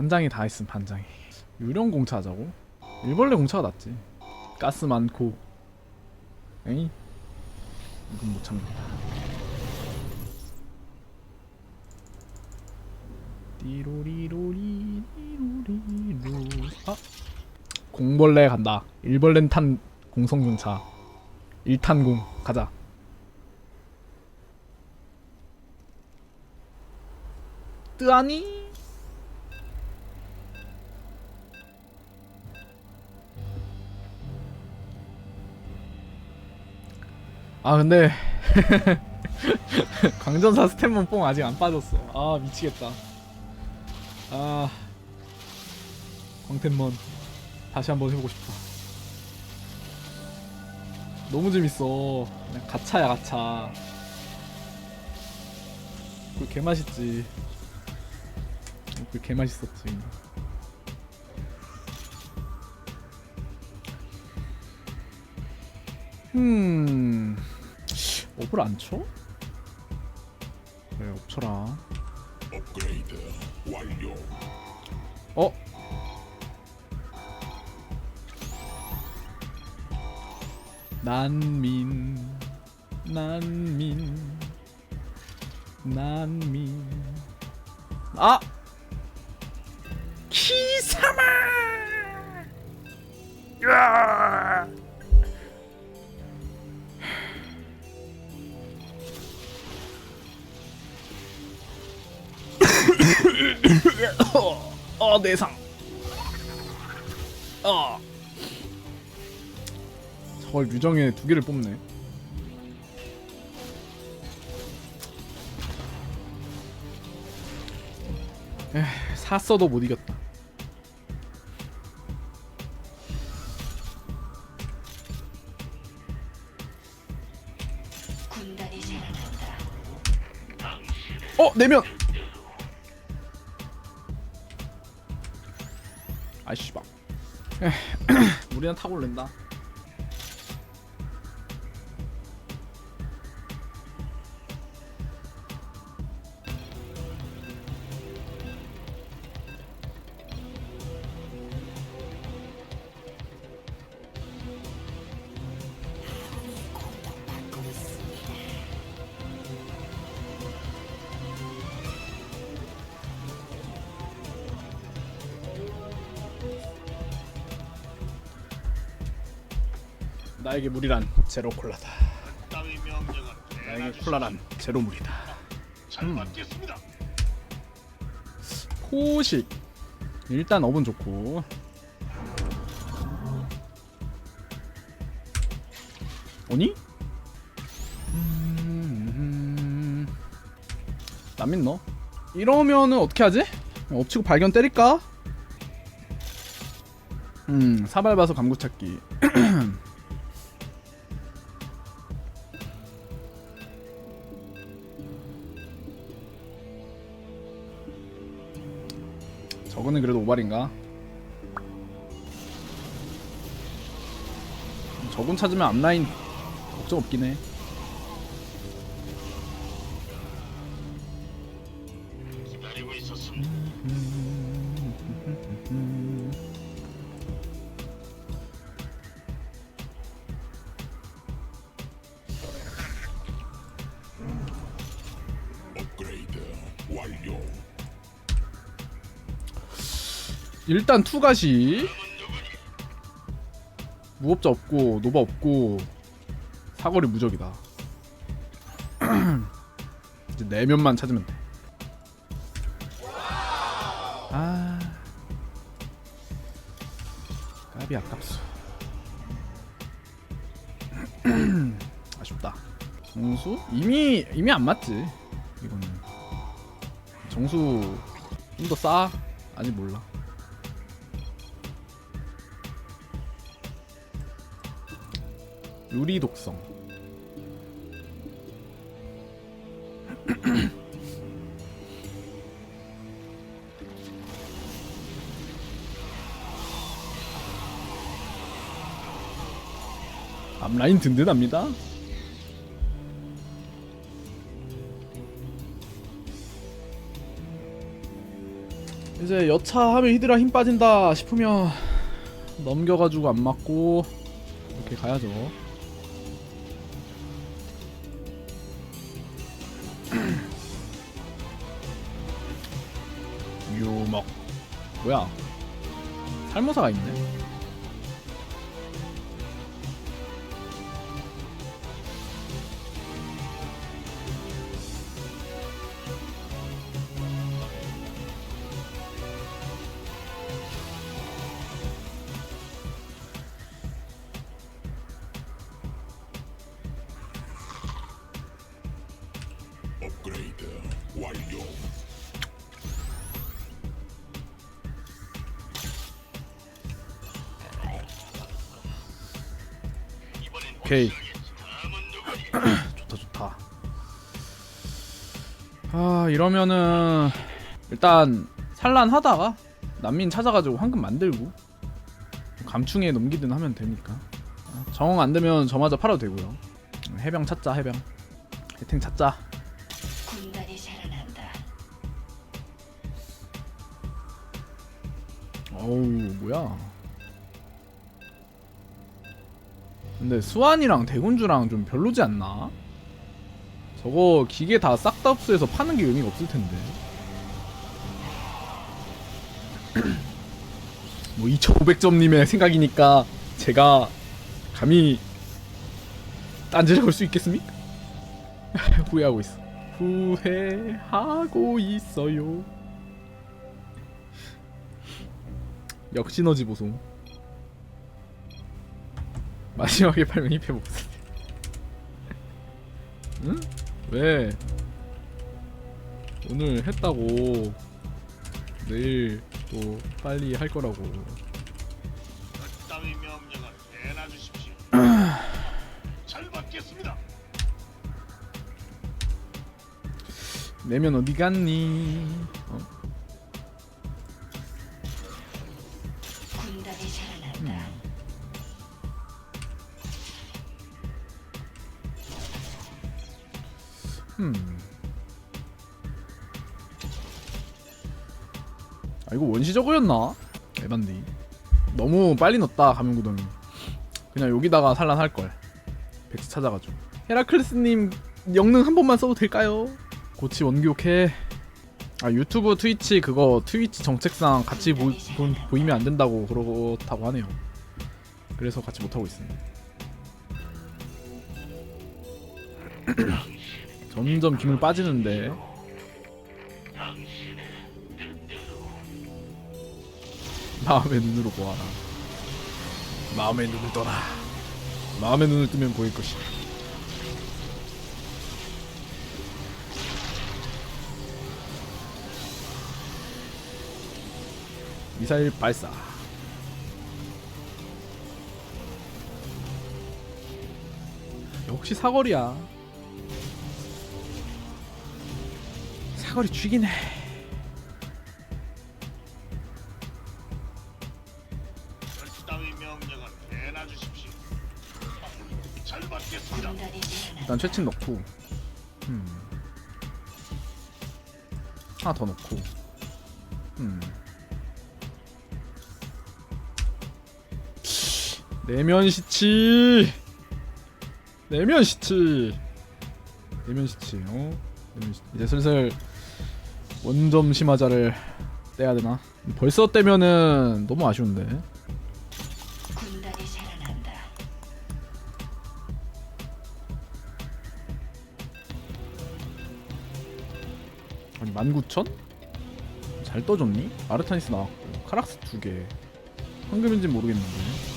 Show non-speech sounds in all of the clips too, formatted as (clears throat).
반장이 다 있음 반장이. 유령 공차 하자고? 일벌레 공차가 낫지. 가스 많고. 에이? 이건 못 참는다 띠로리로리 띠로리로. 아. 공벌레 간다. 일벌레 탄 공성중차. 1탄공. 가자. 뜨아니? 아 근데 (laughs) 광전사 스탠문 뽕 아직 안 빠졌어. 아 미치겠다. 아 광텐먼. 다시 한번 해보고 싶다 너무 재밌어. 그냥 가차야 가차. 그 개맛있지. 그 개맛있었지. 음 업을 안 쳐? 그래 업쳐라 업그레이드 완료. 어? 난민 난민 난민 아! 키사마! 으아! 어, 어 내상. 어. 저걸 유정에 두 개를 뽑네. 에 샀어도 못 이겼다. 군단이 생각난다. 어 내면 아이씨 막 (clears throat) 우리는 타고 올랜다 나에게 물이란 제로 콜라다. 따위 명령은 나에게 콜라란 제로 물이다. 잘 받겠습니다. 포식. 일단 업은 좋고. 오니? 음, 남민 너 이러면은 어떻게 하지? 엎치고 발견 때릴까? 음 사발 봐서 감구 찾기 오발인가? 저건 찾으면 앞라인 걱정 없긴 해. 일단 투가시 무법자 없고 노바 없고 사거리 무적이다. (clears throat) 이제 내면만 찾으면 돼. 아 까비 아깝소. (clears throat) 아쉽다. 정수 이미 이미 안 맞지 이거는 정수 좀 더 싸? 아직 몰라. 유리 독성. (clears throat) 앞라인 든든합니다. 이제 여차하면 히드라 힘 빠진다 싶으면 넘겨가지고 안 맞고 이렇게 가야죠. 뭐야? 살모사가 있네. 아 이러면은 일단 산란하다가 난민 찾아가지고 황금 만들고 감충에 넘기든 하면 되니까. 아, 정 안되면 저마저 팔아도 되고요. 해병 찾자 해병. 해탱 찾자. 군단이 자라난다. 어우 뭐야. 근데 수완이랑 대군주랑 좀 별로지 않나? 저거 기계 다 싹다 흡수해서 파는 게 의미가 없을 텐데. (clears throat) 뭐 2500점님의 생각이니까 제가 감히 딴지를 걸수 있겠습니까? (laughs) 후회하고 있어. 후회하고 있어요. 역시너지 보송. 마지막에 팔면 힙해 목소리 (laughs) 응? 왜? 오늘 했다고 내일 또 빨리 할 거라고 따위 명령을 내놔 주십시오. (clears throat) 잘 받겠습니다. 내면 어디 갔니? 원시적이었나? 에반디. 너무 빨리 넣었다 가면구덩이. 그냥 여기다가 산란할 걸. 백스 찾아가지고. 헤라클레스님 영능 한 번만 써도 될까요? 고치 원교해. 아 유튜브 트위치 그거 트위치 정책상 같이 보, 보, 보 이면 안 된다고 그렇다고 하네요. 그래서 같이 못하고 있습니다. (clears throat) 점점 기물 빠지는데 마음의 눈으로 보아라. 마음의 눈을 떠라 마음의 눈을 뜨면 보일 것이다 미사일 발사. 역시 사거리야? 사거리 죽이네 최친 넣고. 음. 하나 더 넣고. 음. 내면 시치. 내면 시치. 내면 시치. 어? 내면 시- 이제 슬슬 원점 심화자를 떼야 되나? 벌써 떼면은 너무 아쉬운데 아니 19,000? 잘 떠줬니? 아르타니스 나왔고 카락스 두개 황금인진 모르겠는데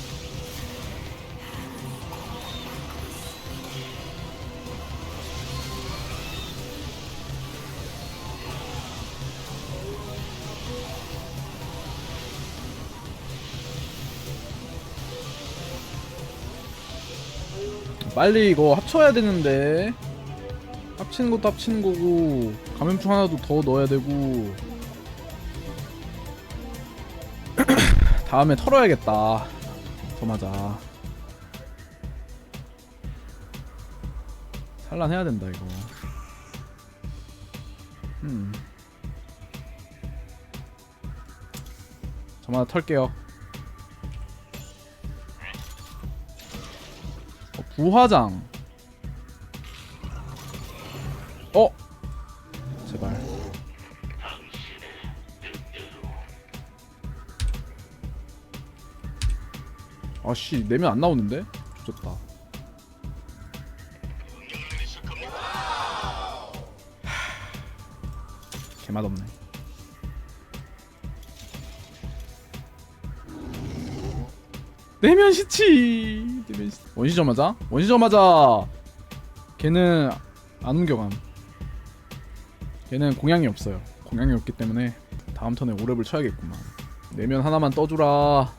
빨리 이거 합쳐야 되는데 합치는 것도 합치는 거고 감염충 하나도 더 넣어야 되고. (clears throat) 다음에 털어야겠다. 더 맞아. 산란해야 된다 이거. 음. 저마다 털게요. 어, 부화장. 어? 제발. 아씨 내면 안 나오는데? 좋졌다. 개맛 없네. 내면 시치. 내면 시... 원시저마자? 원시저마자. 걔는 안 옮겨감. 걔는 공양이 없어요. 공양이 없기 때문에 다음 턴에 오랩을 쳐야겠구만. 내면 하나만 떠주라.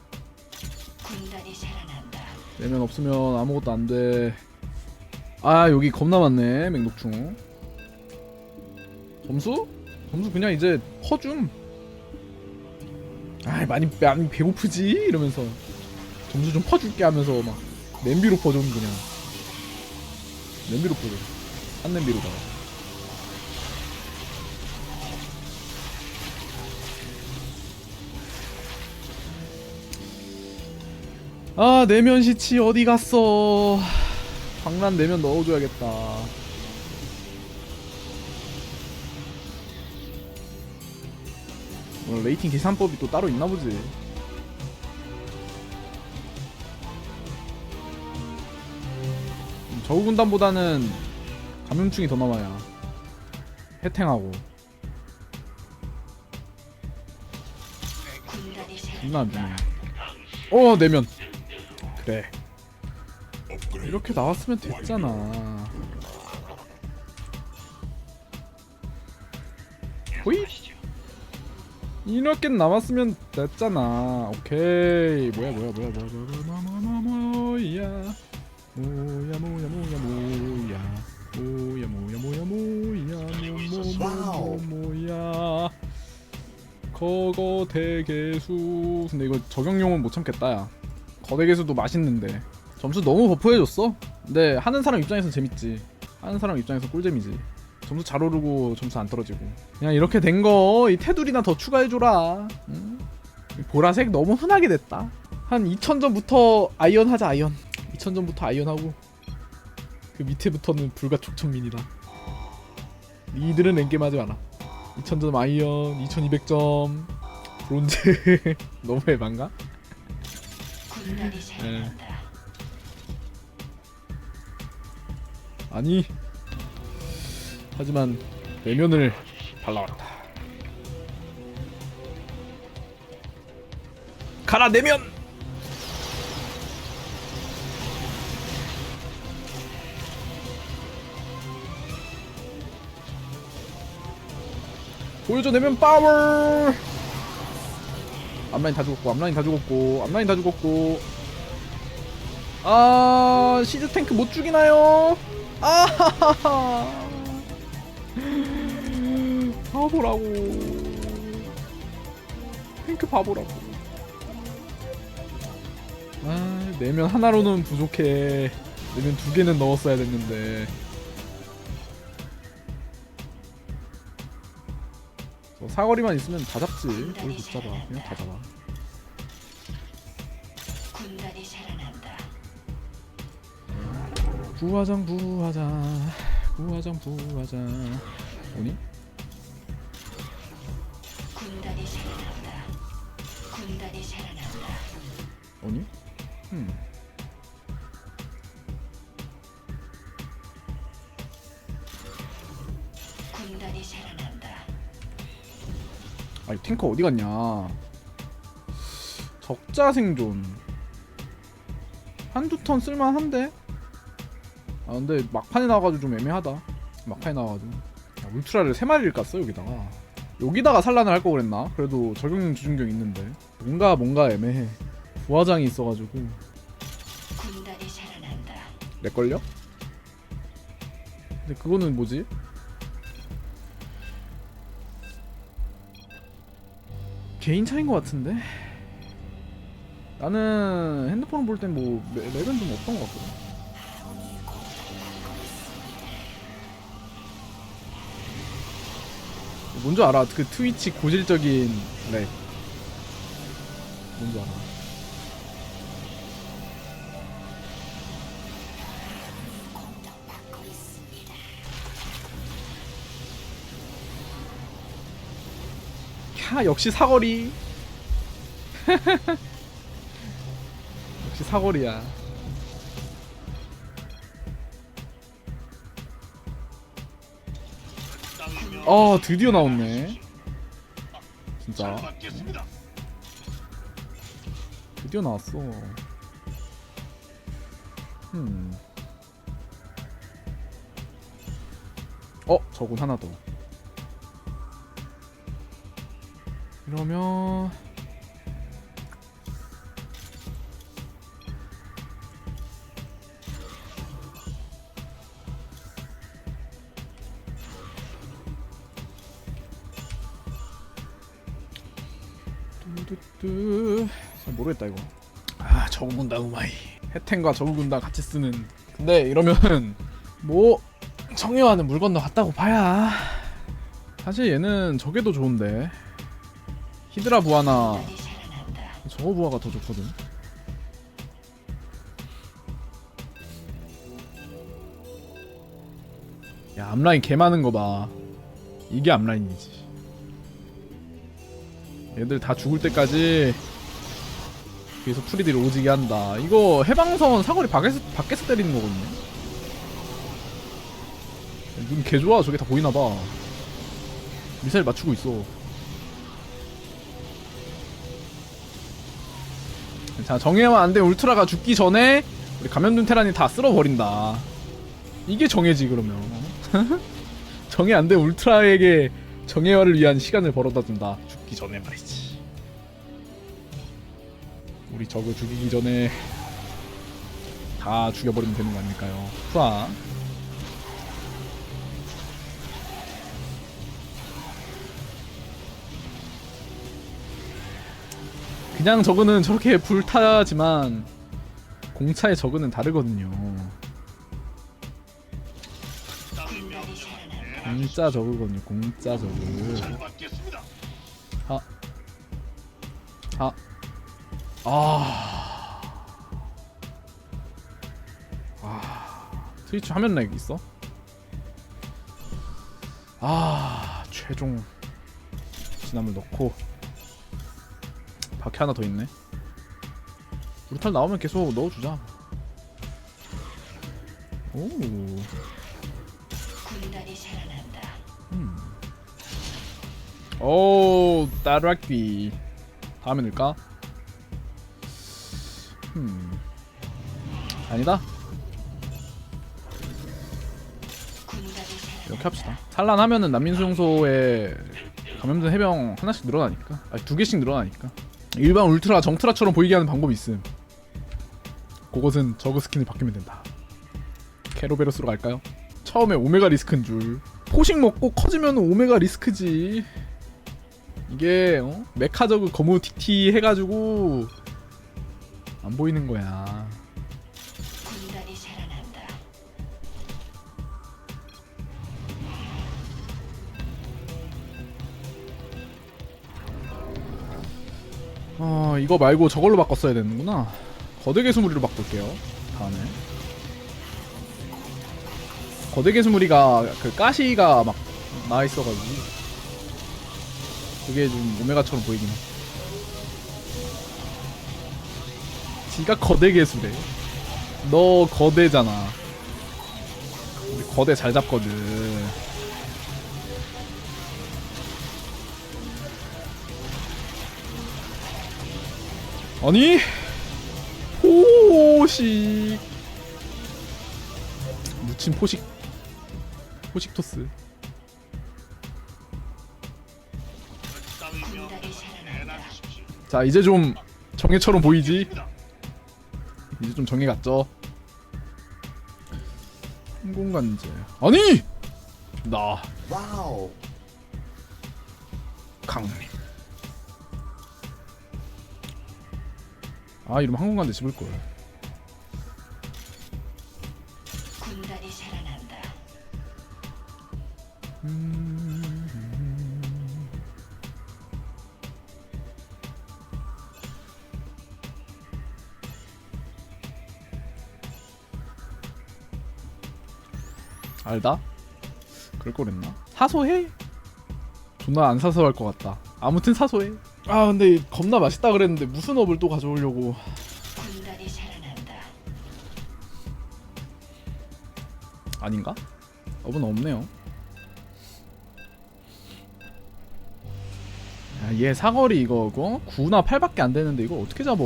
내면 없으면 아무것도 안 돼. 아 여기 겁나 많네 맹독충. 점수? 점수 그냥 이제 퍼줌. 아 많이 많이 배고프지 이러면서 점수 좀 퍼줄게 하면서 막 냄비로 퍼줘 그냥. 냄비로 퍼줘. 한 냄비로다가. 아 내면 시치 어디 갔어? 방란 내면 넣어줘야겠다. 오늘 레이팅 계산법이 또 따로 있나 보지? 음, 저우 군단보다는 감염충이 더 남아야 해탱하고. 군단이 존나 안 살아난다. 주네. 어 내면 그래 이렇게 나왔으면 됐잖아 호이 이렇게 남았으면 됐잖아 오케이 뭐야 뭐야 뭐야 뭐야 뭐야 뭐야 뭐야 뭐야 뭐야 뭐야 뭐야 뭐야 뭐야 뭐야 뭐야 뭐야 뭐야 거거 대개수 근데 이거 적용용은 못 참겠다 야 거대개수도 맛있는데. 점수 너무 버프해줬어. 근데 하는 사람 입장에선 재밌지. 하는 사람 입장에서 꿀잼이지. 점수 잘 오르고 점수 안 떨어지고. 그냥 이렇게 된 거 이 테두리나 더 추가해줘라. 응? 이 보라색 너무 흔하게 됐다. 한 2000점부터 아이언 하자 아이언. 2000점부터 아이언 하고. 그 밑에부터는 불가 촉 천민이다 니들은 랭겜 하지 마라. 2000점 아이언 2200점 브론즈. (laughs) 너무 해반가? 살아난다. 아니 하지만 내면을 발라왔다. 가라 내면! 보여줘 내면 파워 앞라인 다 죽었고 앞라인 다 죽었고 앞라인 다 죽었고. 아 시즈 탱크 못 죽이나요? 아하하하 (laughs) 바보라고. 탱크 바보라고. 아 내면 하나로는 부족해. 내면 두 개는 넣었어야 됐는데 사거리만 있으면 다 잡지. 뭘못 잡아. 그냥 다 잡아. 부화장 부화장. 부화장 부화장. 오니? 어디 갔냐 적자 생존 한두 턴 쓸만한데? 아 근데 막판에 나와가지고 좀 애매하다 막판에 나와가지고 야, 울트라를 세 마리를 깠어 여기다가 여기다가 산란을 할 거 그랬나? 그래도 적용 주중경 있는데 뭔가 뭔가 애매해 부화장이 있어가지고 살아난다. 렉걸려? 근데 그거는 뭐지? 개인 차인 것 같은데? 나는 핸드폰 볼땐 뭐 렉은 좀 없던 것 같거든. 뭔지 알아? 그 트위치 고질적인 렉 뭔줄 알아 야 역시 사거리. (laughs) 역시 사거리야. 어 드디어 나왔네. 잘 진짜. 드디어 나왔어. 음. 어 저군 하나 더 이러면 뚜뚜뚜. 잘 모르겠다 이거. 아 저구 군단 우마이. 혜텐과 저구 군단 같이 쓰는. 근데 이러면 뭐 청해와는 물 건너 갔다고 봐야. 사실 얘는 저게 더 좋은데 히드라 부하나. 저거 부하가 더 좋거든. 야 앞라인 개 많은 거 봐. 이게 앞라인이지. 얘들 다 죽을 때까지 계속 프리딜 오지게 한다. 이거 해방선 사거리 밖에서, 밖에서 때리는 거거든요. 눈 개 좋아. 저게 다 보이나봐. 미사일 맞추고 있어 자 정예와 안돼. 울트라가 죽기 전에 우리 감염된 테란이 다 쓸어버린다. 이게 정예지 그러면. (laughs) 정예 안돼. 울트라에게 정예화를 위한 시간을 벌어다 준다. 죽기 전에 말이지. 우리 적을 죽이기 전에 다 죽여버리면 되는 거 아닐까요? 후아 그냥 저거는 저렇게 불타지만 공차의 저거는 다르거든요. 공짜 저거거든요. 공짜 저거. 아. 아. 아. 아. 트위치 화면 렉 있어? 아, 최종 진함을 넣고 바퀴 하나 더 있네. 우리탈 나오면 계속 넣어주자. 오, 군단이 살아난다. 음. 오, 따라귀. 다음에 넣을까? 음. 아니다. 이렇게 합시다. 산란하면은 난민수용소에 감염된 해병 하나씩 늘어나니까. 아니 두 개씩 늘어나니까. 일반 울트라 정트라처럼 보이게 하는 방법이 있음. 그것은 저그 스킨이 바뀌면 된다. 캐로베로스로 갈까요? 처음에 오메가 리스크인 줄. 포식 먹고 커지면 오메가 리스크지. 이게 어? 메카 저그 거무 틱티 해가지고 안 보이는 거야. 어 이거 말고 저걸로 바꿨어야 되는구나. 거대 개수무리로 바꿀게요. 다음에. 거대 개수무리가 그 가시가 막 나와있어가지고. 그게 좀 오메가처럼 보이긴 해. 지가 거대 개수래. 너 거대잖아. 우리 거대 잘 잡거든 아니? 포식. 묻힌 포식. 포식 토스. 자 이제 좀 정예처럼 보이지. 이제 좀 정예 같죠? 항공관제. 아니! 나. 와우. 강림 아 이러면 항공간대 집을 거야. 군단이 살아난다. 알다? 그럴 거랬나? 사소해? 존나 안 사소할 것 같다 아무튼 사소해 아 근데 겁나 맛있다 그랬는데 무슨 업을 또 가져오려고? 군단이 살아난다. 아닌가? 업은 없네요. 야, 얘 사거리 이거 어? 9나 8밖에 안 되는데 이거 어떻게 잡어?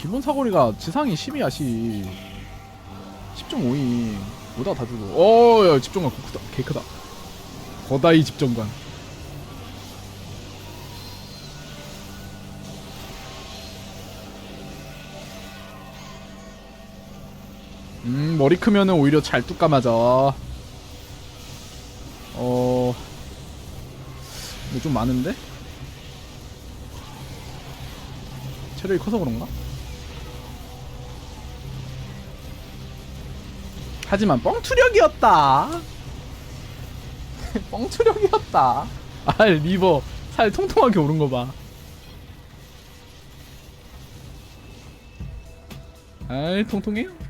기본 사거리가 지상이 10이야 10. 10.5이 오다 다 죽어. 어, 야 집정관 개 크다. 개 크다. 거다이 집정관. 머리 크면은 오히려 잘 뚝까 맞아. 어. 근데 좀 많은데? 체력이 커서 그런가? 하지만 뻥투력이었다. (laughs) 뻥투력이었다. 아 리버 살 통통하게 오른 거 봐. 아이 통통해요.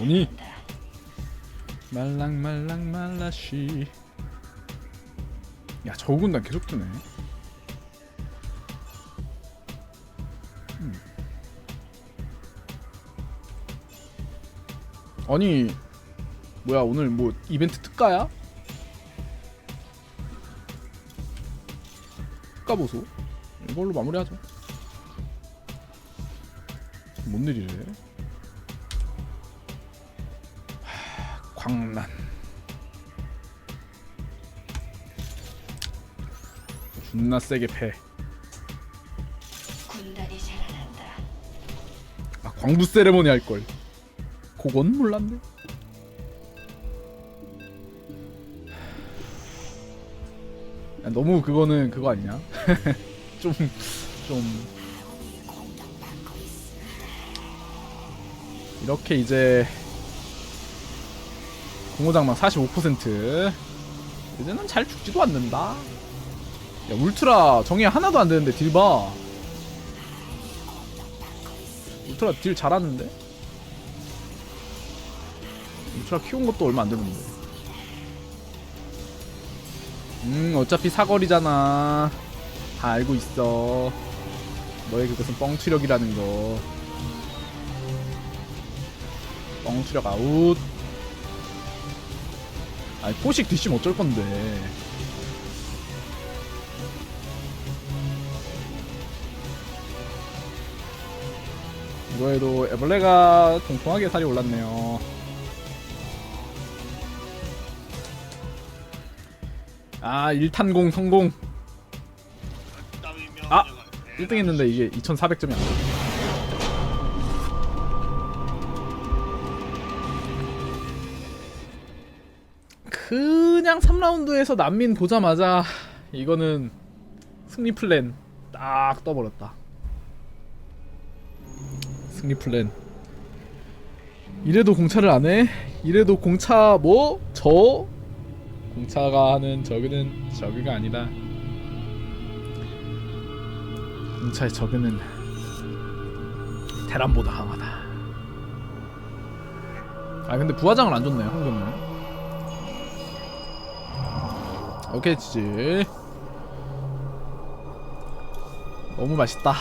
오니. 살아난다. 말랑 말랑 말라시. 야 저 군단 계속 뜨네. 음. 아니 뭐야 오늘 뭐 이벤트 특가야? 특가 보소. 이걸로 마무리하죠. 뭔 일이래? 광란 존나 세게 패. 군단이 살아난다. 아 광부 세레모니 할 걸. 그건 몰랐네. 야, 너무 그거는 그거 아니냐? (laughs) 좀 좀. 이렇게 이제 공호장막 45% 이제는 잘 죽지도 않는다. 야 울트라 정의 하나도 안 되는데 딜 봐. 울트라 딜 잘하는데? 울트라 키운 것도 얼마 안 되는데. 음 어차피 사거리잖아. 다 알고 있어. 너의 그것은 뻥투력이라는 거. 뻥투력 아웃. 아니 포식 뒤시면 어쩔 건데. 이거에도 애벌레가 통통하게 살이 올랐네요. 아 1탄공 성공. 아! 명령을 1등 했는데 이게 2400점이 안 돼. 그냥 3라운드에서 난민 보자마자 이거는 승리 플랜 딱 떠버렸다. 승리 플랜. 이래도 공차를 안 해? 이래도 공차 뭐? 저? 공차가 하는 저그는 저그가 아니다. 공차의 저그는 테란보다 강하다. 아 근데 부화장을 안 줬네요 황금은. 오케이 지지. 너무 맛있다.